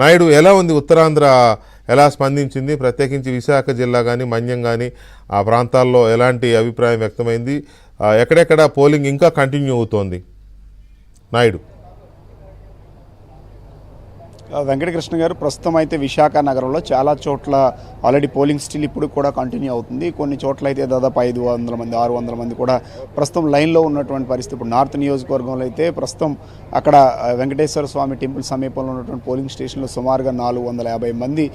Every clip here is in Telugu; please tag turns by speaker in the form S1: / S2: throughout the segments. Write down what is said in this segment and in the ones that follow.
S1: నాయుడు ఎలా ఉంది? ఉత్తరాంధ్ర ఎలా స్పందించింది? ప్రత్యేకించి విశాఖ జిల్లా కానీ మన్యం కానీ ఆ ప్రాంతాల్లో ఎలాంటి అభిప్రాయం వ్యక్తమైంది? ఎక్కడెక్కడ పోలింగ్ ఇంకా కంటిన్యూ అవుతోంది? నాయుడు.
S2: వెంకటకృష్ణ గారు ప్రస్తుతం అయితే విశాఖ నగరంలో చాలా చోట్ల ఆల్రెడీ పోలింగ్ స్టిల్ ఇప్పుడు కూడా కంటిన్యూ అవుతుంది. కొన్ని చోట్ల అయితే దాదాపు ఐదు వందల మంది ఆరు వందల మంది కూడా ప్రస్తుతం లైన్లో ఉన్నటువంటి పరిస్థితి. ఇప్పుడు నార్త్ నియోజకవర్గంలో అయితే ప్రస్తుతం అక్కడ వెంకటేశ్వర స్వామి టెంపుల్ సమీపంలో ఉన్నటువంటి పోలింగ్ స్టేషన్లో సుమారుగా నాలుగు వందల యాభై మంది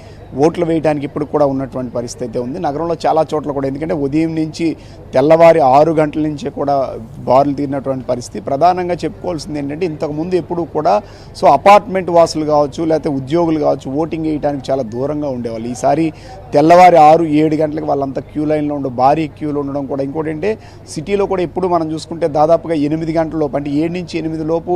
S2: ఓట్లు వేయడానికి ఇప్పుడు కూడా ఉన్నటువంటి పరిస్థితి అయితే ఉంది. నగరంలో చాలా చోట్ల కూడా ఎందుకంటే ఉదయం నుంచి తెల్లవారి ఆరు గంటల నుంచే కూడా బారులు తీరినటువంటి పరిస్థితి. ప్రధానంగా చెప్పుకోవాల్సింది ఏంటంటే ఇంతకుముందు ఎప్పుడు కూడా సో అపార్ట్మెంట్ వాసులు కావచ్చు లేకపోతే ఉద్యోగులు కావచ్చు ఓటింగ్ వేయడానికి చాలా దూరంగా ఉండేవాళ్ళు. ఈసారి తెల్లవారి ఆరు ఏడు గంటలకు వాళ్ళంతా క్యూ లైన్లో ఉండే భారీ క్యూలో ఉండడం కూడా. ఇంకోటి అంటే సిటీలో కూడా ఎప్పుడు మనం చూసుకుంటే దాదాపుగా ఎనిమిది గంటల లోపు అంటే ఏడు నుంచి ఎనిమిది లోపు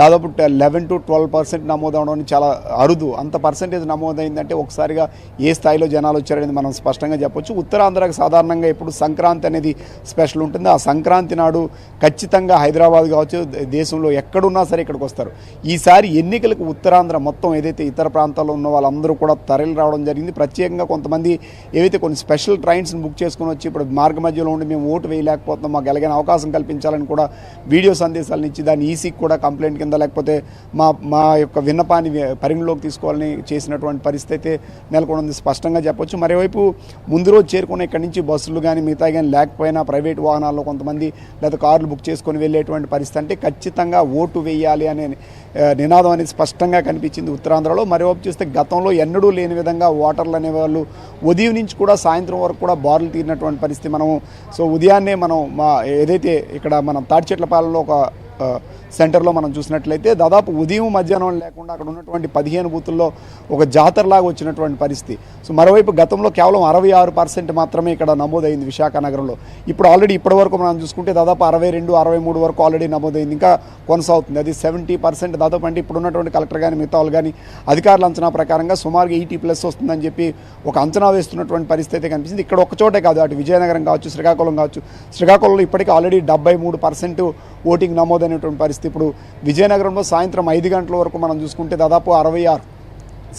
S2: దాదాపు లెవెన్ టు ట్వెల్వ్ పర్సెంట్ నమోదవడం అనేది చాలా అరుదు. అంత పర్సెంటేజ్ నమోదైందంటే ఒకసారిగా ఏ స్థాయిలో జనాలు వచ్చారనేది మనం స్పష్టంగా చెప్పొచ్చు. ఉత్తరాంధ్రకు సాధారణంగా ఎప్పుడు సంక్రాంతి అనేది స్పెషల్ ఉంటుంది. ఆ సంక్రాంతి నాడు ఖచ్చితంగా హైదరాబాద్ కావచ్చు దేశంలో ఎక్కడున్నా సరే ఇక్కడికి వస్తారు. ఈసారి ఎన్నికలకు ఉత్తరాంధ్ర మొత్తం ఏదైతే ఇతర ప్రాంతాల్లో ఉన్న వాళ్ళందరూ కూడా తరలి రావడం జరిగింది. ప్రత్యేకంగా కొంతమంది ఏవైతే కొన్ని స్పెషల్ ట్రైన్స్ని బుక్ చేసుకుని వచ్చి ఇప్పుడు మార్గ మధ్యలో ఉండి మేము ఓటు వేయలేకపోతున్నాం మాకు ఎలాగైనా అవకాశం కల్పించాలని కూడా వీడియో సందేశాలను ఇచ్చి దాన్ని ఈసీకి కూడా కంప్లైంట్ కింద లేకపోతే మా మా యొక్క విన్నపాన్ని పరిగణలోకి తీసుకోవాలని చేసినటువంటి పరిస్థితి అయితే నెలకొంది. స్పష్టంగా చెప్పొచ్చు. మరోవైపు ముందు రోజు చేరుకున్న ఇక్కడి నుంచి బస్సులు కానీ మిగతా కానీ లేకపోయినా ప్రైవేట్ వాహనాల్లో కొంతమంది లేదా కార్లు బుక్ చేసుకొని వెళ్ళేటువంటి పరిస్థితి అంటే ఖచ్చితంగా ఓటు వేయాలి అనే నినాదం అనేది స్పష్టంగా కనిపించింది ఉత్తరాంధ్రలో. మరోవైపు చూస్తే గతంలో ఎన్నడూ లేని విధంగా ఓటర్లు అనేవాళ్ళు ఉదయం నుంచి కూడా సాయంత్రం వరకు కూడా బారులు తీరినటువంటి పరిస్థితి మనం సో ఉదయాన్నే మనం మా ఏదైతే ఇక్కడ మనం తాడిచెట్లపాలెంలో ఒక సెంటర్లో మనం చూసినట్లయితే దాదాపు ఉదయం మధ్యాహ్నం లేకుండా అక్కడ ఉన్నటువంటి పదిహేను బూతుల్లో ఒక జాతరలాగా వచ్చినటువంటి పరిస్థితి. సో మరోవైపు గతంలో కేవలం అరవై ఆరు పర్సెంట్ మాత్రమే ఇక్కడ నమోదైంది విశాఖ నగరంలో. ఇప్పుడు ఆల్రెడీ ఇప్పటి వరకు మనం చూసుకుంటే దాదాపు అరవై రెండు అరవై మూడు వరకు ఆల్రెడీ నమోదైంది. ఇంకా కొనసాగుతుంది. అది సెవెంటీ పర్సెంట్ దాదాపు అంటే ఇప్పుడు ఉన్నటువంటి కలెక్టర్ కానీ మిగతా వాళ్ళు కానీ అధికారుల అంచనా ప్రకారంగా సుమారుగా ఎయిటీ ప్లస్ వస్తుందని చెప్పి ఒక అంచనా వేస్తున్నటువంటి పరిస్థితి కనిపిస్తుంది. ఇక్కడ ఒక చోటే కాదు అటు విజయనగరం కావచ్చు శ్రీకాకుళం కావచ్చు. శ్రీకాకుళంలో ఇప్పటికీ ఆల్రెడీ డెబ్బై మూడు పర్సెంట్ ఓటింగ్ నమోదైనటువంటి పరిస్థితి. ఇప్పుడు విజయనగరంలో సాయంత్రం ఐదు గంటల వరకు మనం చూసుకుంటే దాదాపు అరవై ఆరు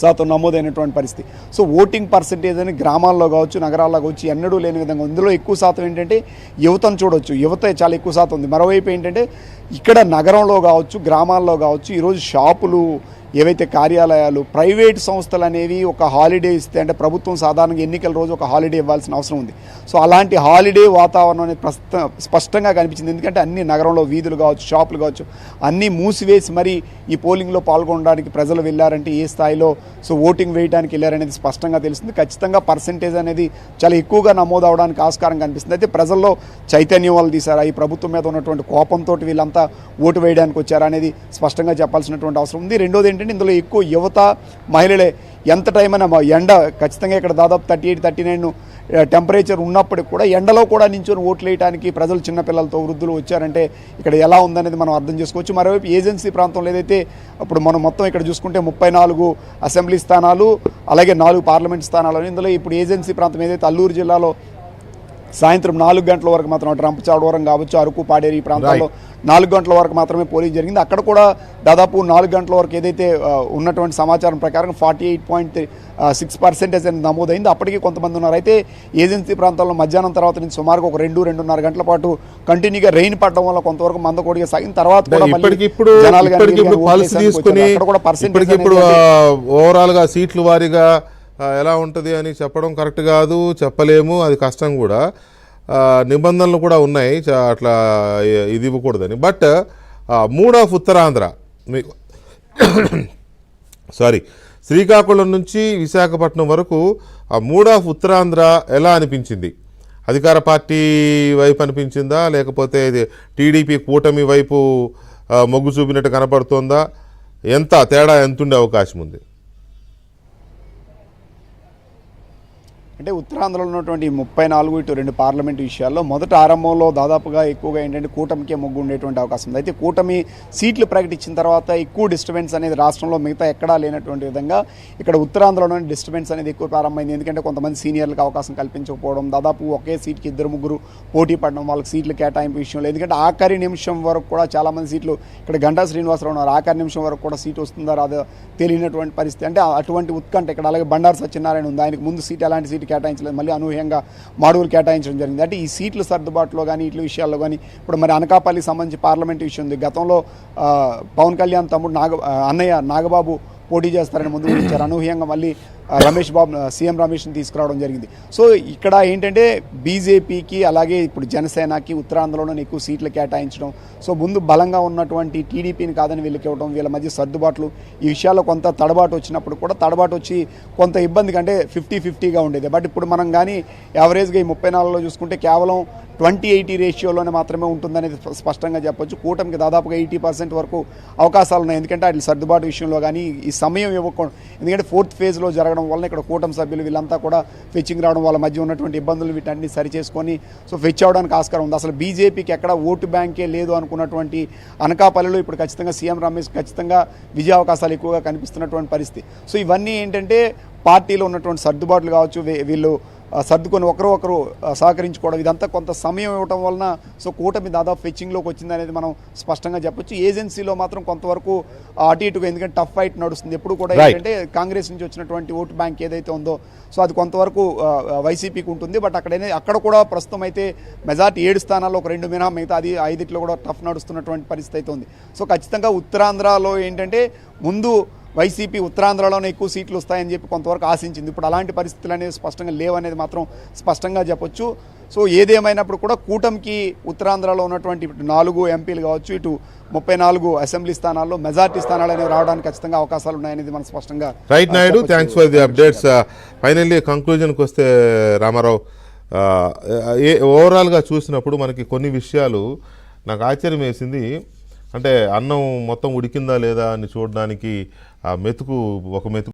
S2: శాతం నమోదైనటువంటి పరిస్థితి. సో ఓటింగ్ పర్సంటేజ్ అని గ్రామాల్లో కావచ్చు నగరాల్లో కావచ్చు ఎన్నడూ లేని విధంగా ఇందులో ఎక్కువ శాతం ఏంటంటే యువతను చూడొచ్చు. యువత చాలా ఎక్కువ శాతం ఉంది. మరోవైపు ఏంటంటే ఇక్కడ నగరంలో కావచ్చు గ్రామాల్లో కావచ్చు ఈరోజు షాపులు ఏవైతే కార్యాలయాలు ప్రైవేట్ సంస్థలు అనేవి ఒక హాలిడే ఇస్తే అంటే ప్రభుత్వం సాధారణంగా ఎన్నికల రోజు ఒక హాలిడే ఇవ్వాల్సిన అవసరం ఉంది. సో అలాంటి హాలిడే వాతావరణం అనేది ప్రస్త స్పష్టంగా కనిపించింది. ఎందుకంటే అన్ని నగరంలో వీధులు కావచ్చు షాపులు కావచ్చు అన్నీ మూసివేసి మరి ఈ పోలింగ్లో పాల్గొనడానికి ప్రజలు వెళ్ళారంటే ఏ స్థాయిలో సో ఓటింగ్ వేయడానికి వెళ్ళారనేది స్పష్టంగా తెలుస్తుంది. ఖచ్చితంగా పర్సంటేజ్ అనేది చాలా ఎక్కువగా నమోదు అవడానికి ఆస్కారం కనిపిస్తుంది. అయితే ప్రజల్లో చైతన్యం వాళ్ళు తీశారా. ఈ ప్రభుత్వం మీద ఉన్నటువంటి కోపంతో వీళ్ళంతా ఓటు వేయడానికి వచ్చారా అనేది స్పష్టంగా చెప్పాల్సినటువంటి అవసరం ఉంది. రెండోది ఏంటంటే ఇందులో ఎక్కువ యువత మహిళలే ఎంత టైం అయినా ఎండ ఖచ్చితంగా ఇక్కడ దాదాపు thirty eight thirty nine temperature ఉన్నప్పటికి కూడా ఎండలో కూడా నించొని ఓట్లు వేయడానికి ప్రజలు చిన్నపిల్లలతో వృద్ధులు వచ్చారంటే ఇక్కడ ఎలా ఉందనేది మనం అర్థం చేసుకోవచ్చు. మరోవైపు ఏజెన్సీ ప్రాంతంలో ఏదైతే అప్పుడు మనం మొత్తం ఇక్కడ చూసుకుంటే ముప్పై నాలుగు అసెంబ్లీ స్థానాలు అలాగే నాలుగు పార్లమెంట్ స్థానాలు. ఇందులో ఇప్పుడు ఏజెన్సీ ప్రాంతం ఏదైతే అల్లూరు జిల్లాలో సాయంత్రం నాలుగు గంటల వరకు మాత్రం అటు రంపచోడవరం కావచ్చు అరకు పాడేరు ఈ ప్రాంతాల్లో నాలుగు గంటల వరకు మాత్రమే పోలింగ్ జరిగింది. అక్కడ కూడా దాదాపు నాలుగు గంటల వరకు ఏదైతే ఉన్నటువంటి సమాచారం ప్రకారం forty eight point six percentage అనేది నమోదైంది. అప్పటికి కొంతమంది ఉన్నారు. అయితే ఏజెన్సీ ప్రాంతాల్లో మధ్యాహ్నం తర్వాత నుంచి సుమారుగా ఒక రెండు రెండున్నర గంటల పాటు కంటిన్యూగా రెయిన్ పడడం వల్ల కొంతవరకు మందకోడిగా సాగిన తర్వాత కూడా
S1: ఓవరాల్గా సీట్లు వారీగా ఎలా ఉంటుంది అని చెప్పడం కరెక్ట్ కాదు చెప్పలేము అది కష్టం కూడా. నిబంధనలు కూడా ఉన్నాయి చా- అట్లా ఇది ఇవ్వకూడదని. బట్ మూడ్ ఆఫ్ ఉత్తరాంధ్ర మీకు సారీ శ్రీకాకుళం నుంచి విశాఖపట్నం వరకు ఆ మూడ్ ఆఫ్ ఉత్తరాంధ్ర ఎలా అనిపించింది? అధికార పార్టీ వైపు అనిపించిందా? లేకపోతే ఇది టీడీపీ కూటమి వైపు మొగ్గు చూపినట్టు కనపడుతోందా? ఎంత తేడా ఎంతుండే అవకాశం ఉంది?
S2: అంటే ఉత్తరాంధ్రలో ఉన్నటువంటి ముప్పై నాలుగు ఇటు రెండు పార్లమెంట్ విషయాల్లో మొదట ఆరంభంలో దాదాపుగా ఎక్కువగా ఏంటంటే కూటమికే మొగ్గు ఉండేటువంటి అవకాశం ఉంది. అయితే కూటమి సీట్లు ప్రకటించిన తర్వాత ఎక్కువ డిస్టర్బెన్స్ అనేది రాష్ట్రంలో మిగతా ఎక్కడా లేనటువంటి విధంగా ఇక్కడ ఉత్తరాంధ్రలోనే డిస్టర్బెన్స్ అనేది ఎక్కువ ప్రారంభమైంది. ఎందుకంటే కొంతమంది సీనియర్లకు అవకాశం కల్పించకపోవడం దాదాపు ఒకే సీట్కి ఇద్దరు ముగ్గురు పోటీ పడడం వాళ్ళకి సీట్లు కేటాయింపు విషయంలో ఎందుకంటే ఆఖరి నిమిషం వరకు కూడా చాలామంది సీట్లు ఇక్కడ గంటా శ్రీనివాసరావు ఉన్నారు. ఆఖరి నిమిషం వరకు కూడా సీట్ వస్తుందా రాదో తెలియనటువంటి పరిస్థితి. అంటే అటువంటి ఉత్కంఠ ఇక్కడ అలాగే బండారు సత్యనారాయణ ఉంది. ఆయనకు ముందు సీట్ ఎలాంటి సీట్ కేటాయించలేదు. మళ్ళీ అనూహ్యంగా మాడుగులు కేటాయించడం జరిగింది. అంటే ఈ సీట్ల సర్దుబాటులో కానీ ఇట్ల విషయాల్లో కానీ ఇప్పుడు మరి అనకాపల్లికి సంబంధించి పార్లమెంట్ విషయం ఉంది. గతంలో పవన్ కళ్యాణ్ తమ్ముడు నాగ అన్నయ్య నాగబాబు పోటీ చేస్తారని ముందు ఇచ్చారు అనూహ్యంగా మళ్ళీ రమేష్ బాబు సీఎం రమేష్ని తీసుకురావడం జరిగింది. సో ఇక్కడ ఏంటంటే బీజేపీకి అలాగే ఇప్పుడు జనసేనకి ఉత్తరాంధ్రలోనే ఎక్కువ సీట్లు కేటాయించడం సో ముందు బలంగా ఉన్నటువంటి టీడీపీని కాదని వీళ్ళకి ఇవ్వడం వీళ్ళ మధ్య సర్దుబాట్లు ఈ విషయాల్లో కొంత తడబాటు వచ్చినప్పుడు కూడా తడబాటు వచ్చి కొంత ఇబ్బంది కంటే ఫిఫ్టీ ఫిఫ్టీగా ఉండేది. బట్ ఇప్పుడు మనం కానీ యావరేజ్గా ఈ ముప్పై నాలుగులో చూసుకుంటే కేవలం ట్వంటీ ఎయిటీ రేషియోలోనే మాత్రమే ఉంటుందనేది స్పష్టంగా చెప్పొచ్చు. కూటమికి దాదాపుగా ఎయిటీ పర్సెంట్ వరకు అవకాశాలు ఉన్నాయి. ఎందుకంటే అట్లా సర్దుబాటు విషయంలో కానీ ఈ సమయం ఇవ్వకుండా ఎందుకంటే ఫోర్త్ ఫేజ్లో జరగడం వలన ఇక్కడ కూటమి సభ్యులు వీళ్ళంతా కూడా ఫెచ్చింగ్ రావడం వాళ్ళ మధ్య ఉన్నటువంటి ఇబ్బందులు వీటన్ని సరి చేసుకొని సో ఫెచ్ అవడానికి ఆస్కారం ఉంది. అసలు బీజేపీకి ఎక్కడ ఓటు బ్యాంకే లేదు అనుకున్నటువంటి అనకాపల్లిలో ఇప్పుడు ఖచ్చితంగా సీఎం రమేష్ ఖచ్చితంగా విజయ అవకాశాలు ఎక్కువగా కనిపిస్తున్నటువంటి పరిస్థితి. సో ఇవన్నీ ఏంటంటే పార్టీలో ఉన్నటువంటి సర్దుబాట్లు కావచ్చు వీళ్ళు సర్దుకొని ఒకరు ఒకరు సహకరించుకోవడం ఇదంతా కొంత సమయం ఇవ్వడం వలన సో కూటమి దాదాపు ఫెచ్చింగ్లోకి వచ్చింది అనేది మనం స్పష్టంగా చెప్పొచ్చు. ఏజెన్సీలో మాత్రం కొంతవరకు అటు ఇటుగా ఎందుకంటే టఫ్ ఫైట్ నడుస్తుంది. ఎప్పుడు కూడా. ఏంటంటే కాంగ్రెస్ నుంచి వచ్చినటువంటి ఓటు బ్యాంక్ ఏదైతే ఉందో సో అది కొంతవరకు వైసీపీకి ఉంటుంది. బట్ అక్కడైనా అక్కడ కూడా ప్రస్తుతం అయితే మెజార్టీ ఏడు స్థానాల్లో ఒక రెండు మినహా మిగతా అది ఐదిట్లో కూడా టఫ్ నడుస్తున్నటువంటి పరిస్థితి అయితే ఉంది. సో ఖచ్చితంగా ఉత్తరాంధ్రలో ఏంటంటే ముందు వైసీపీ ఉత్తరాంధ్రలోనే ఎక్కువ సీట్లు వస్తాయని చెప్పి కొంతవరకు ఆశించింది. ఇప్పుడు అలాంటి పరిస్థితులు అనేవి స్పష్టంగా లేవనేది మాత్రం స్పష్టంగా చెప్పొచ్చు. సో ఏదేమైనప్పుడు కూడా కూటమికి ఉత్తరాంధ్రలో ఉన్నటువంటి ఇటు నాలుగు ఎంపీలు కావచ్చు ఇటు ముప్పై నాలుగు అసెంబ్లీ స్థానాల్లో మెజార్టీ స్థానాలు అనేవి రావడానికి ఖచ్చితంగా అవకాశాలు ఉన్నాయనేది మనం స్పష్టంగా
S1: right Naidu. Thanks for the updates finally కంక్లూజన్కి వస్తే రామారావు ఆ, ఏ ఓవరాల్గా చూసినప్పుడు మనకి కొన్ని విషయాలు నాకు ఆశ్చర్యం వేసింది. అంటే అన్నం మొత్తం ఉడికిందా లేదా అని చూడడానికి ఆ మెతుకు ఒక మెతుకు